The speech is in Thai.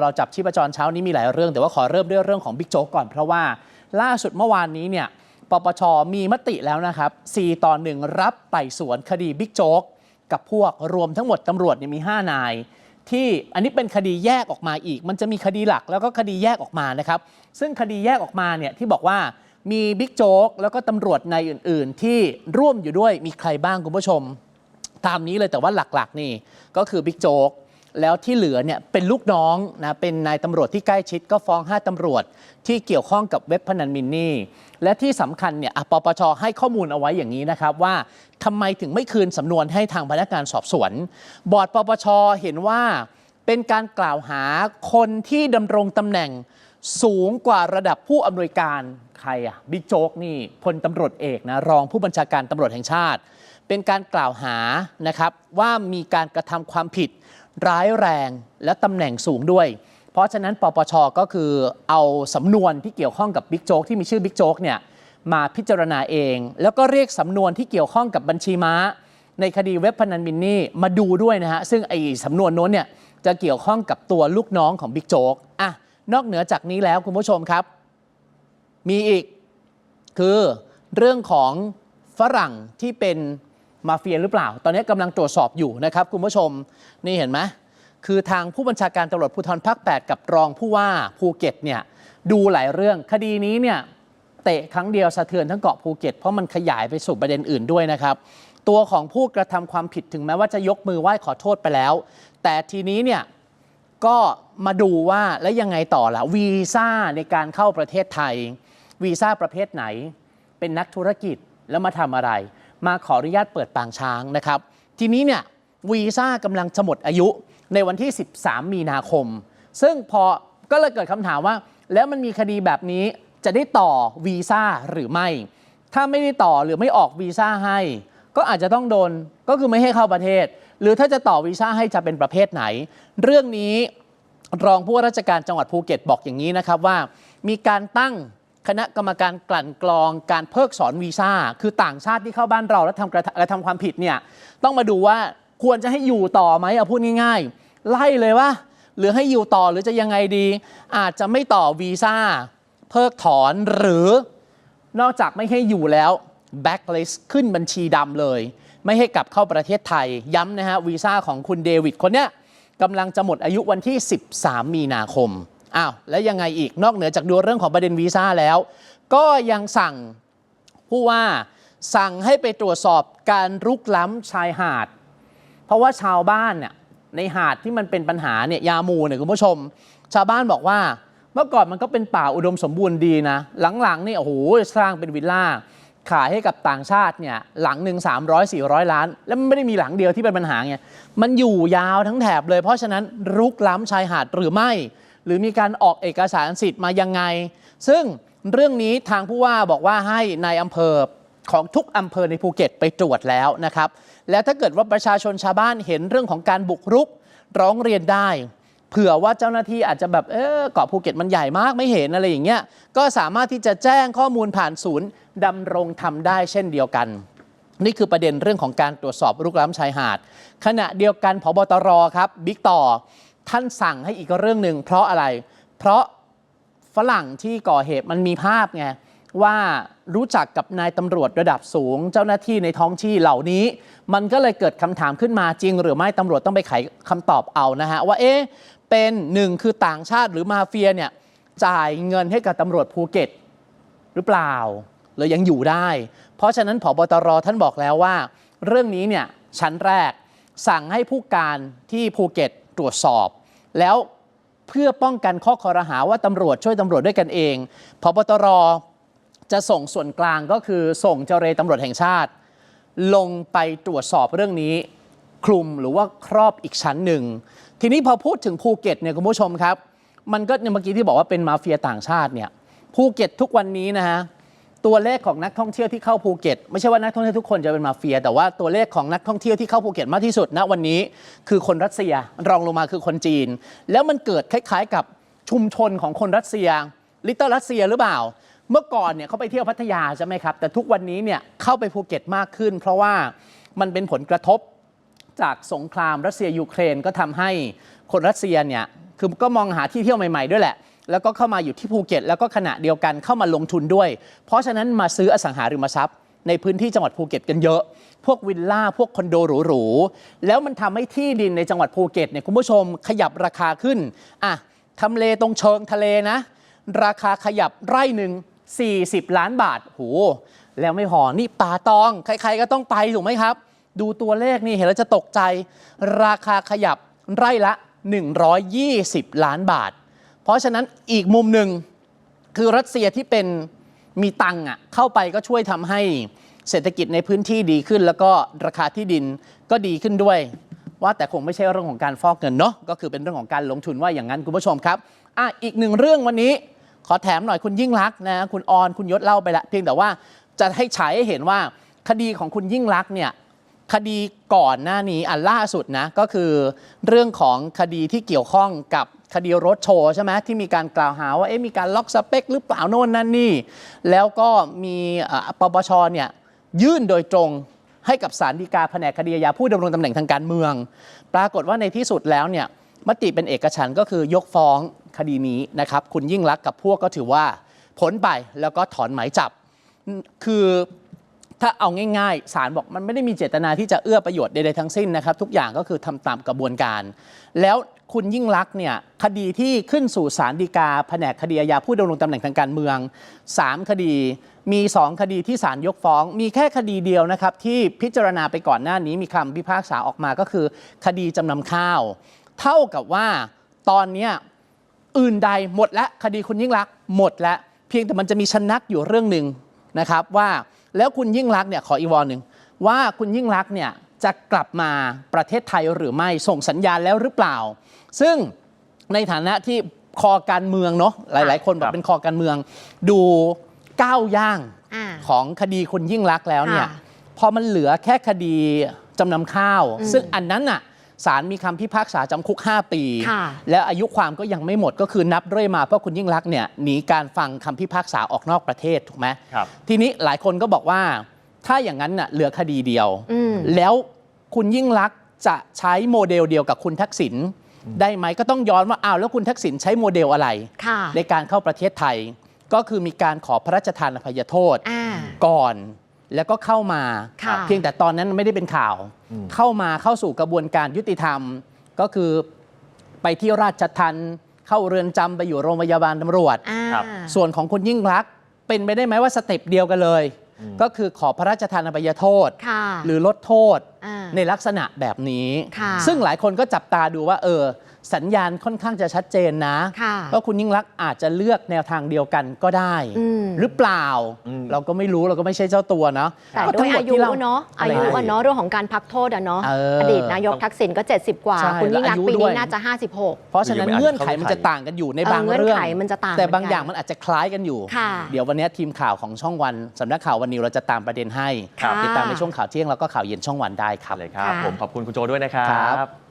เราจับชีพจรเช้านี้มีหลายเรื่อง แต่ว่าขอเริ่มด้วยเรื่องของบิ๊กโจ๊กก่อน เพราะว่าล่าสุดเมื่อวานนี้เนี่ยปปชมีมติแล้วนะครับ 4 ต่อ 1 รับไต่สวนคดีบิ๊กโจ๊กกับพวกรวมทั้งหมดตำรวจเนี่ยมี 5 นาย ที่อันนี้เป็นคดีแยกออกมาอีก มันจะมีคดีหลักแล้วก็คดีแยกออกมานะครับ ซึ่งคดีแยกออกมาเนี่ยที่บอกว่ามีบิ๊กโจ๊กแล้วก็ตำรวจนายอื่น ๆ ที่ร่วมอยู่ด้วยมีใครบ้างคุณผู้ชม ตามนี้เลยแต่ว่าหลักๆนี่ก็คือบิ๊กโจ๊ก แล้วที่เหลือเนี่ยเป็นลูกน้องนะเป็นนายตำรวจที่ใกล้ชิดก็ฟ้อง 5ตำรวจ ที่เกี่ยวข้องกับเว็บพนันมินนี่ และที่สำคัญเนี่ยอะปปชให้ข้อมูลเอาไว้อย่างนี้นะครับว่าทำไมถึงไม่คืนสำนวนให้ทางพนักงานสอบสวน บอร์ดปปชเห็นว่าเป็นการกล่าวหาคนที่ดำรงตำแหน่งสูงกว่าระดับผู้อำนวยการใครอะบิ๊กโจ๊กนี่พลตำรวจเอกนะรองผู้บัญชาการตำรวจแห่งชาติ เป็นการกล่าวหานะครับว่ามีการกระทำความผิด ร้ายแรงและตำแหน่งสูงด้วย เพราะฉะนั้นปปชก็คือเอาสำนวนที่เกี่ยวข้องกับบิ๊กโจ๊กที่มีชื่อบิ๊กโจ๊กเนี่ยมาพิจารณาเอง แล้วก็เรียกสำนวนที่เกี่ยวข้องกับบัญชีม้า ในคดีเว็บพนันมินนี่มาดูด้วยนะฮะซึ่งไอ้สำนวนโน้นเนี่ยจะเกี่ยวข้องกับตัวลูกน้องของบิ๊กโจ๊กอะนอกเหนือจากนี้แล้วคุณผู้ชมครับ มีอีกคือเรื่องของฝรั่งที่เป็น มาเฟียหรือเปล่า ตอนนี้กำลังตรวจสอบอยู่นะครับคุณผู้ชมนี่เห็นไหมคือทางผู้บัญชาการตำรวจภูธรภาค8กับรองผู้ว่าภูเก็ตเนี่ยดูหลายเรื่องคดีนี้เนี่ยเตะครั้งเดียวสะเทือนทั้งเกาะภูเก็ตเพราะมันขยายไปสู่ประเด็นอื่นด้วยนะครับตัวของผู้กระทำความผิดถึงแม้ว่าจะยกมือไหว้ขอโทษไปแล้ว แต่ทีนี้เนี่ยก็มาดูว่าแล้วยังไงต่อละวีซ่าในการเข้าประเทศไทย วีซ่าประเภทไหน เป็นนักธุรกิจแล้วมาทำอะไร มาขออนุญาตเปิดปางช้างนะครับ ทีนี้เนี่ยวีซ่ากำลังจะหมดอายุในวันที่ 13 มีนาคม ซึ่งพอก็เลยเกิดคำถามว่า แล้วมันมีคดีแบบนี้จะได้ต่อวีซ่าหรือไม่ ถ้าไม่ได้ต่อหรือไม่ออกวีซ่าให้ ก็อาจจะต้องโดนก็คือไม่ให้เข้าประเทศ หรือถ้าจะต่อวีซ่าให้จะเป็นประเภทไหน เรื่องนี้รองผู้ว่าราชการจังหวัดภูเก็ตบอกอย่างนี้นะครับว่า มีการตั้ง คณะกรรมการกลั่นกรองการเพิกถอนวีซ่า คือต่างชาติที่เข้าบ้านเราแล้วทำกระทำกระทำความผิดเนี่ยต้องมาดูว่าควรจะให้อยู่ต่อไหมเอาพูดง่าย ๆ ไล่เลยว่าหรือให้อยู่ต่อหรือจะยังไงดี อาจจะไม่ต่อวีซ่าเพิกถอนหรือนอกจากไม่ให้อยู่แล้ว blacklist ขึ้นบัญชีดำเลย ไม่ให้กลับเข้าประเทศไทย ย้ำนะฮะวีซ่าของคุณเดวิดคนเนี้ยกำลังจะหมดอายุวันที่ 13 มีนาคม อ้าวแล้วยังไงอีกนอกเหนือจากดูเรื่องของประเด็นวีซ่าแล้ว ก็ยังสั่งผู้ว่าสั่งให้ไปตรวจสอบการรุกล้ำชายหาด เพราะว่าชาวบ้านเนี่ยในหาดที่มันเป็นปัญหาเนี่ยยามูเนี่ยคุณผู้ชม ชาวบ้านบอกว่า เมื่อก่อนมันก็เป็นป่าอุดมสมบูรณ์ดีนะ หลังๆนี่โอ้โหสร้างเป็นวิลล่าขายให้กับต่างชาติเนี่ยหลังหนึ่ง300 400ล้าน แล้วมันไม่ได้มีหลังเดียวที่เป็นปัญหาไงมันอยู่ยาวทั้งแถบเลย เพราะฉะนั้นรุกล้ำชายหาดหรือไม่ หรือมีการออกเอกสารสิทธิ์มายังไง ซึ่งเรื่องนี้ทางผู้ว่าบอกว่าให้ในายอำเภอของทุกอำเภอในภูเก็ตไปตรวจแล้วนะครับ แล้วถ้าเกิดว่าประชาชนชาวบ้านเห็นเรื่องของการบุกรุกร้องเรียนได้ เผื่อว่าเจ้าหน้าที่อาจจะแบบเออเกาะภูเก็ตมันใหญ่มากไม่เห็นอะไรอย่างเงี้ยก็สามารถที่จะแจ้งข้อมูลผ่านศูนย์ดำรงธรรมได้เช่นเดียวกัน นี่คือประเด็นเรื่องของการตรวจสอบรุกล้ำชายหาด ขณะเดียวกันพบตรครับบิ๊กต่อ ท่านสั่งให้อีกเรื่องหนึ่งเพราะอะไร เพราะฝรั่งที่ก่อเหตุมันมีภาพไงว่ารู้จักกับนายตำรวจระดับสูง เจ้าหน้าที่ในท้องที่เหล่านี้ มันก็เลยเกิดคำถามขึ้นมาจริง หรือไม่ตำรวจต้องไปไขคำตอบเอานะฮะว่าเอ๊ะเป็นหนึ่งคือต่างชาติหรือมาเฟียเนี่ยจ่ายเงินให้กับตำรวจภูเก็ต หรือเปล่าหรือยังอยู่ได้ เพราะฉะนั้นผบตรท่านบอกแล้วว่า เรื่องนี้เนี่ยชั้นแรกสั่งให้ผู้การที่ภูเก็ต ตรวจสอบ แล้วเพื่อป้องกันข้อคอรหาว่าตำรวจช่วยตำรวจด้วยกันเองพบตรจะส่งส่วนกลางก็คือส่งเจรตำรวจแห่งชาติ ลงไปตรวจสอบเรื่องนี้คลุมหรือว่าครอบอีกชั้นหนึ่ง ทีนี้พอพูดถึงภูเก็ตเนี่ยคุณผู้ชมครับ มันก็เนี่ยเมื่อกี้ที่บอกว่าเป็นมาเฟียต่างชาติเนี่ยภูเก็ตทุกวันนี้นะฮะ ตัวเลขของนักท่องเที่ยวที่เข้าภูเก็ตไม่ใช่ว่านักท่องเที่ยวทุกคนจะเป็นมาเฟีย แต่ว่าตัวเลขของนักท่องเที่ยวที่เข้าภูเก็ตมากที่สุดณวันนี้ คือคนรัสเซียรองลงมาคือคนจีน แล้วมันเกิดคล้ายๆ กับชุมชนของคนรัสเซียลิตเติ้ลรัสเซียหรือเปล่า เมื่อก่อนเนี่ยเขาไปเที่ยวพัทยาใช่ไหมครับแต่ทุกวันนี้เนี่ยเข้าไปภูเก็ตมากขึ้น เพราะว่ามันเป็นผลกระทบจากสงครามรัสเซียยูเครนก็ทำให้คนรัสเซียเนี่ยคือก็มองหาที่เที่ยวใหม่ๆด้วยแหละ แล้วก็เข้ามาอยู่ที่ภูเก็ต แล้วก็ขณะเดียวกันเข้ามาลงทุนด้วย เพราะฉะนั้นมาซื้ออสังหาริมทรัพย์ในพื้นที่จังหวัดภูเก็ตกันเยอะ พวกวิลล่า พวกคอนโดหรูๆ แล้วมันทำให้ที่ดินในจังหวัดภูเก็ตเนี่ยคุณผู้ชมขยับราคาขึ้น อะทำเลตรงเชิงทะเลนะ ราคาขยับไร่หนึ่ง40 ล้านบาท โห แล้วไม่พอ นี่ป่าตอง ใครๆก็ต้องไปถูกไหมครับ ดูตัวเลขนี่เห็นแล้วจะตกใจ ราคาขยับไร่ละ 120 ล้านบาท เพราะฉะนั้นอีกมุมหนึ่งคือรัสเซียที่เป็นมีตังค์อะเข้าไปก็ช่วยทำให้เศรษฐกิจในพื้นที่ดีขึ้น แล้วก็ราคาที่ดินก็ดีขึ้นด้วย ว่าแต่คงไม่ใช่เรื่องของการฟอกเงินเนาะก็คือเป็นเรื่องของการลงทุนว่าอย่างนั้นคุณผู้ชมครับอะอีกหนึ่งเรื่องวันนี้ขอแถมหน่อยคุณยิ่งรักษ์นะคุณออนคุณยศเล่าไปละเพียงแต่ว่าจะให้ฉายให้เห็นว่าคดีของคุณยิ่งรักษ์เนี่ยคดีก่อนหน้านี้อันล่าสุดนะก็คือเรื่องของคดีที่เกี่ยวข้องกับ คดีรถโชว์ใช่ไหมที่มีการกล่าวหาว่าเอ๊ะมีการล็อกสเปคหรือเปล่าโน่นนั่นนี่ แล้วก็มีปปชเนี่ยยื่นโดยตรงให้กับสารดีกาแผนกคดีอาญาผู้ดำรงตำแหน่งทางการเมือง ปรากฏว่าในที่สุดแล้วเนี่ยมติเป็นเอกฉันก็คือยกฟ้องคดีนี้นะครับ คุณยิ่งรักกับพวกก็ถือว่าพ้นไปแล้วก็ถอนหมายจับ คือถ้าเอาง่ายๆศาลบอกมันไม่ได้มีเจตนาที่จะเอื้อประโยชน์ใดๆทั้งสิ้นนะครับ ทุกอย่างก็คือทำตามกระบวนการ แล้ว คุณยิ่งลักษณ์เนี่ยคดีที่ขึ้นสู่ศาลฎีกาแผนกคดีอาญาผู้ดำรงตำแหน่งทางการเมือง 3 คดีมี 2 คดีที่ศาลยกฟ้อง มีแค่คดีเดียวนะครับที่พิจารณาไปก่อนหน้านี้มีคำพิพากษาออกมาก็คือ คดีจำนำข้าว เท่ากับว่าตอนนี้อื่นใดหมดและคดีคุณยิ่งรักษณ์หมดและเพียงแต่มันจะมีชนักอยู่เรื่องหนึ่งนะครับว่าแล้วคุณยิ่งรักษณ์เนี่ยขออีกวอนหนึ่งว่าคุณยิ่งรักษณ์เนี่ย จะกลับมาประเทศไทยหรือไม่ส่งสัญญาณแล้วหรือเปล่า ซึ่งในฐานะที่คอการเมืองเนาะหลาย ๆ คนบอครักบเป็นคอการเมือง ดูก้าวย่างอ่าของคดีคุณยิ่งรักษณ์แล้วเนี่ยค่ะพอมันเหลือแค่คดีจำนำข้าวอืมซึ่งอันนั้นน่ะศาลมีคำพิพากษาจำคุก 5 ปีค่ะและอายุความก็ยังไม่หมดก็คือนับเรื่อยมาเพราะคุณยิ่งรักษณ์เนี่ยหนีการฟังคำพิพากษาออกนอกประเทศถูกไหมครับทีนี้หลายคนก็บอกว่า ถ้าอย่างนั้นน่ะเหลือคดีเดียวอืมแล้วคุณยิ่งรักษณ์จะใช้โมเดลเดียวกับคุณทักษิณได้ไหมก็ต้องย้อนว่าอ้าวแล้วคุณทักษิณใช้โมเดลอะไรค่ะในการเข้าประเทศไทย ก็คือมีการขอพระราชทานอภัยโทษอ่าก่อนแล้วก็เข้ามาค่ะเพียงแต่ตอนนั้นไม่ได้เป็นข่าว เข้ามาเข้าสู่กระบวนการยุติธรรม ก็คือไปที่ราชทันเข้าเรือนจำไปอยู่โรงพยาบาลตำรวจอ่าครับส่วนของคุณยิ่งรักษณ์เป็นไปได้ไหมว่าสเต็ปเดียวกันเลย ก็คือขอพระราชทานอภัยโทษค่ะหรือลดโทษอ่าในลักษณะแบบนี้ค่ะซึ่งหลายคนก็จับตาดูว่าเออ สัญญาณค่อนข้างจะชัดเจนนะค่ะว่าคุณยิ่งรักษณ์อาจจะเลือกแนวทางเดียวกันก็ได้อืมหรือเปล่าอืมเราก็ไม่รู้เราก็ไม่ใช่เจ้าตัวเนาะแต่ก็ด้ทั้วยงหมอายุที่รเนาะอะอาไรยุนะอะเนาะเรื่องของการพักโทษอะเนาะเออออดีตนายกทักษิณก็ 70 กว่าใช่คุณยิ่งรักษณ์แล้วอายุปีด้นี้วยน่าจะ 56 เพราะฉะนั้นอยู่ๆเงื่อนไขอาจจะมันจะต่างกันอยู่ในเออบางเงื่อนเรื่องไขมันจะต่างแต่เหมือนบางกันอย่างมันอาจจะคล้ายกันอยู่ค่ะเดี๋ยววันนี้ทีมข่าวของช่องวันสำนักข่าววันนิวเราจะตามประเด็นให้ค่ะติดตามในช่วงข่าวเที่ยงแล้วก็ข่าวเย็นช่องวันได้ครับเลยครับค่ะผมขอบคุณคุณโจด้วยนะครัครับบ